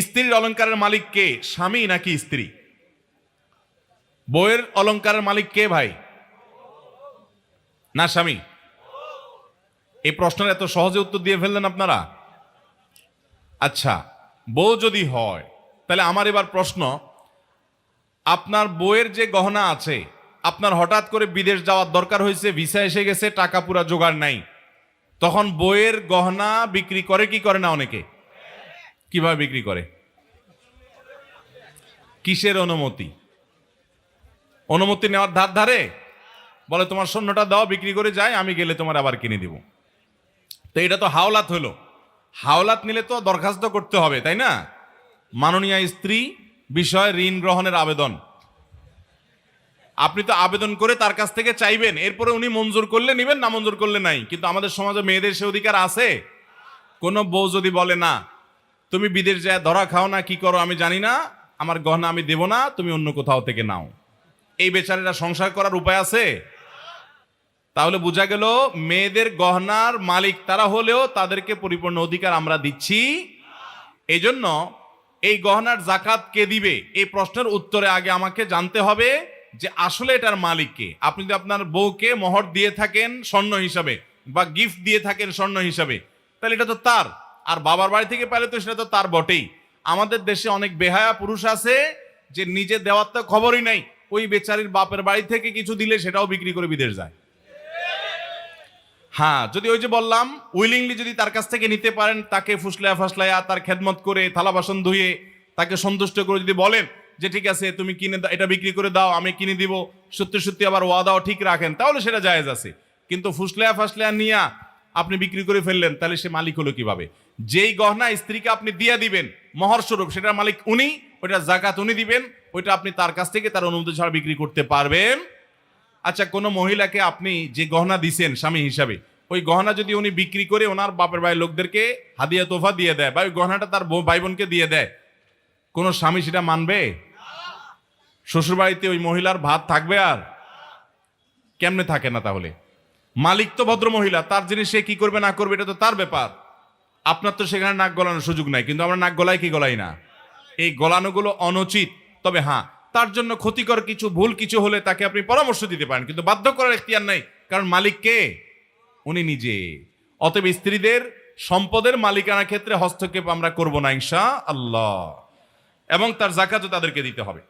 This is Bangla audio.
স্ত্রীর অলংকারের মালিক কে? স্বামী নাকি স্ত্রী? বইয়ের অলংকারের মালিক কে ভাই? না, স্বামী। এই প্রশ্নের এত সহজে উত্তর দিয়ে ফেললেন আপনারা? আচ্ছা বউ যদি হয়, তাহলে আমার এবার প্রশ্ন, আপনার বইয়ের যে গহনা আছে, আপনার হঠাৎ করে বিদেশ যাওয়ার দরকার হয়েছে, ভিসা এসে গেছে, টাকা পুরা জোগাড় নাই, তখন বইয়ের গহনা বিক্রি করে কি করে না অনেকে? কীভাবে বিক্রি করে? কিসের অনুমতি? অনুমতি নেওয়ার ধার ধারে? বলে, তোমার সৈন্যটা দাও, বিক্রি করে যায় আমি গেলে তোমার আবার কিনে দিব। তো এটা তো হাওলাত হলো। হাওলাত নিলে তো দরখাস্ত করতে হবে, তাই না? মাননীয় স্ত্রী, বিষয় ঋণ গ্রহণের আবেদন। আপনি তো আবেদন করে তার কাছ থেকে চাইবেন, এরপরে উনি মঞ্জুর করলে নেবেন, না মঞ্জুর করলে নাই। কিন্তু আমাদের সমাজে মেয়েদের সে অধিকার আছে। কোনো বউ যদি বলে, না তুমি বিদেশ যায় ধরা খাও না, কি করো আমি জানি না, আমার গহনা আমি দেব না, তুমি অন্য কোথাও থেকে নাও। এই বেচারেরা সংসার করার উপায় আছে? তাহলে বোঝা গেল মেয়েদের গহনার মালিক তারা হলেও তাদেরকে পরিপূর্ণ অধিকার আমরা দিচ্ছি। এই জন্য এই গহনার জাকাত কে দিবে? এই প্রশ্নের উত্তরে আগে আমাকে জানতে হবে যে আসলে এটার মালিক কে। আপনি যদি আপনার বউকে মোহর দিয়ে থাকেন স্বর্ণ হিসাবে বা গিফট দিয়ে থাকেন স্বর্ণ হিসাবে, তাহলে এটা তো তার। আর বাবার বাড়ি থেকে পেলে তো সেটা তো তার বটেই। আমাদের দেশে অনেক বেহায়া পুরুষ আছে যে নিজে দেওয়ার তো খবরই নাই। ওই বেচারির বাপের বাড়ি থেকে কিছু দিলে সেটাও বিক্রি করে বিদেশ যায়। হ্যাঁ যদি ওই যে বললাম উইলিংলি যদি তার কাছ থেকে নিতে পারেন, তাকে ফুসলায়া ফাসলায়া, তার খেদমত করে, থালা বাসন ধুয়ে, তাকে সন্তুষ্ট করে যদি বলেন যে ঠিক আছে, তুমি কিনে এটা বিক্রি করে দাও, আমি কিনে দিব, সত্যি সত্যি আবার ওয়াদাও ঠিক রাখেন, তাহলে সেটা জায়েজ আছে। কিন্তু ফুসলায়া ফাসলায়া নিয়া আপনি বিক্রি করে ফেললেন, তাহলে সে মালিক হলো কীভাবে? যেই গহনা স্ত্রীকে আপনি দিয়ে দিবেন মহর স্বরূপ সেটার মালিক উনি ওইটা জাকাত উনি দিবেন, ওইটা আপনি তার কাছ থেকে তার অনুমতি ছাড়া বিক্রি করতে পারবেন। আচ্ছা কোনো মহিলাকে আপনি যে গহনা দিছেন স্বামী হিসাবে, ওই গহনা যদি উনি বিক্রি করে ওনার বাপের ভাই লোকদেরকে হাদিয়া তোফা দিয়ে দেয়, বা ওই গহনাটা তার ভাই বোনকে দিয়ে দেয়, কোনো স্বামী সেটা মানবে? শ্বশুর বাড়িতে ওই মহিলার ভাত থাকবে আর? কেমনে থাকে না তাহলে? মালিক তো ভদ্র মহিলা, তার জিনিস সে কি করবে না করবে এটা তো তার ব্যাপার। আপনার তো সেখানে নাক গলানোর সুযোগ নাই, কিন্তু আমরা নাক গলাই কি গলাই না? এই গলানোগুলো অনুচিত। তবে হ্যাঁ তার জন্য ক্ষতিকর কিছু, ভুল কিছু হলে তাকে আপনি পরামর্শ দিতে পারেন, কিন্তু বাধ্য করার এখতিয়ার নাই, কারণ মালিক কে? উনি নিজে। অতএব স্ত্রীদের সম্পদের মালিকানা ক্ষেত্রে হস্তক্ষেপ আমরা করব না ইনশা আল্লাহ এবং তার জাকাতও তাদেরকে দিতে হবে।